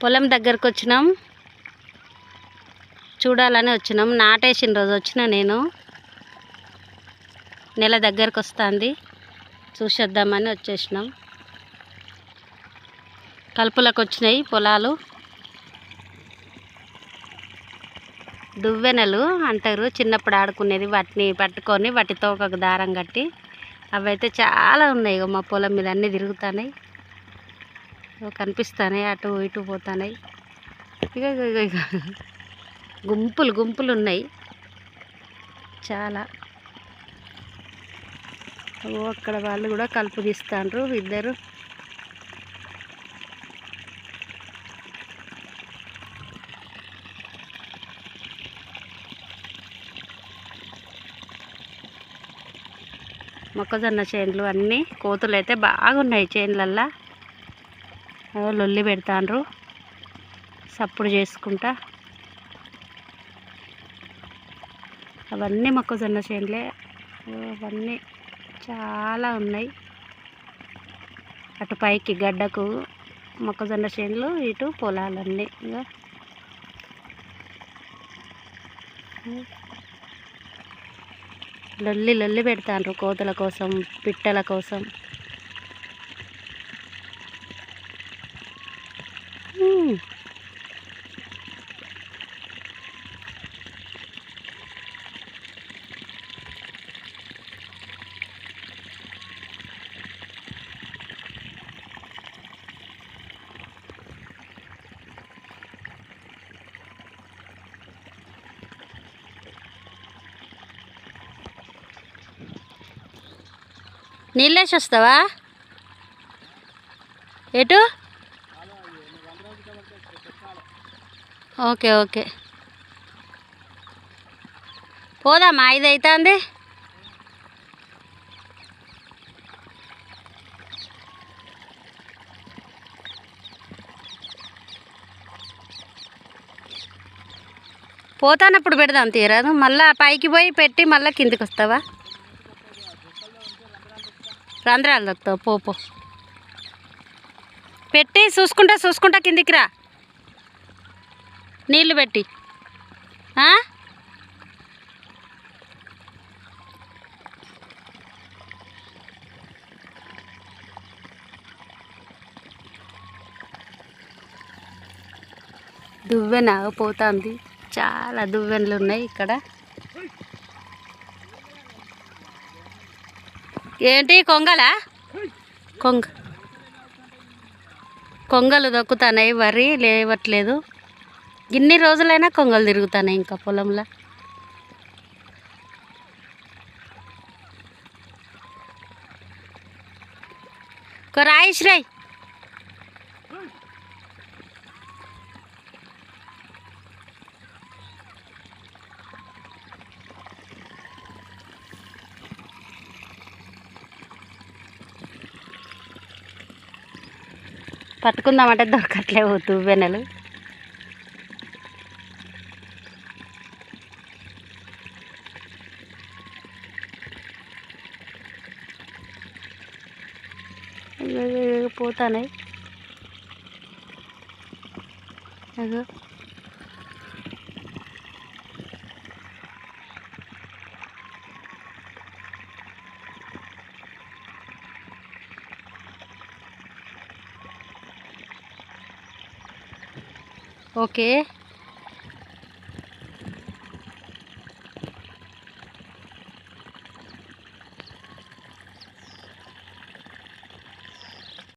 పొలం దగ్గరకు వచ్చినాం. చూడాలని వచ్చినాం. నాటేసిన రోజు వచ్చిన నేను. నెల దగ్గరకు వస్తుంది. చూసేద్దామని వచ్చేసినాం. కలుపులకు వచ్చినాయి పొలాలు. దువ్వెనలు అంటారు. చిన్నప్పుడు ఆడుకునేది వాటిని పట్టుకొని వాటితో ఒక దారం కట్టి అవైతే చాలా ఉన్నాయి. మా పొలం మీద అన్నీ తిరుగుతున్నాయి. కనిపిస్తున్నాయి అటు ఇటు పోతున్నాయి ఇక ఇక గుంపులు గుంపులు ఉన్నాయి. చాలా. అక్కడ వాళ్ళు కూడా కలుపు తీస్తాండ్రు ఇద్దరు. మొక్కజొన్న చేనులు అన్నీ కోతులు అయితే బాగున్నాయి చేనులల్లా. లొల్లి పెడతాండ్రు. సప్పుడు చేసుకుంటా. అవన్నీ మొక్కజొన్న చేనులే. అవన్నీ చాలా ఉన్నాయి. అటు పైకి గడ్డకు మొక్కజొన్న చేనులు ఇటు పొలాలన్నీ. ఇక లొల్లి లొల్లి పెడతాండ్రు కోతుల కోసం పిట్టల కోసం. నీళ్ళేసి వస్తావా? ఎటు? Okay okay. పోదామా? ఐదు అవుతుంది పోతానప్పుడు పెడదాం తీరాదు. మళ్ళా పైకి పోయి పెట్టి మళ్ళీ కిందికి వస్తావా రంధ్రాలు దొక్కుతావు పో పో. పెట్టి చూసుకుంటా చూసుకుంటా కిందికి రా. నీళ్ళు పెట్టి. దువ్వెన పోతుంది చాలా దువ్వెనలు ఉన్నాయి ఇక్కడ. ఏంటి కొంగలా? కొంగ. కొంగలు దొక్కుతున్నాయి. వరి లేవట్లేదు. ఇన్ని రోజులైనా కొంగలు తిరుగుతున్నాయి ఇంకా పొలంలో. రాయిష్ రాయ్. పట్టుకుందామంటే దొరకట్లేవు తువ్వెనలు అయ్యో, అయ్యో, ఓకే.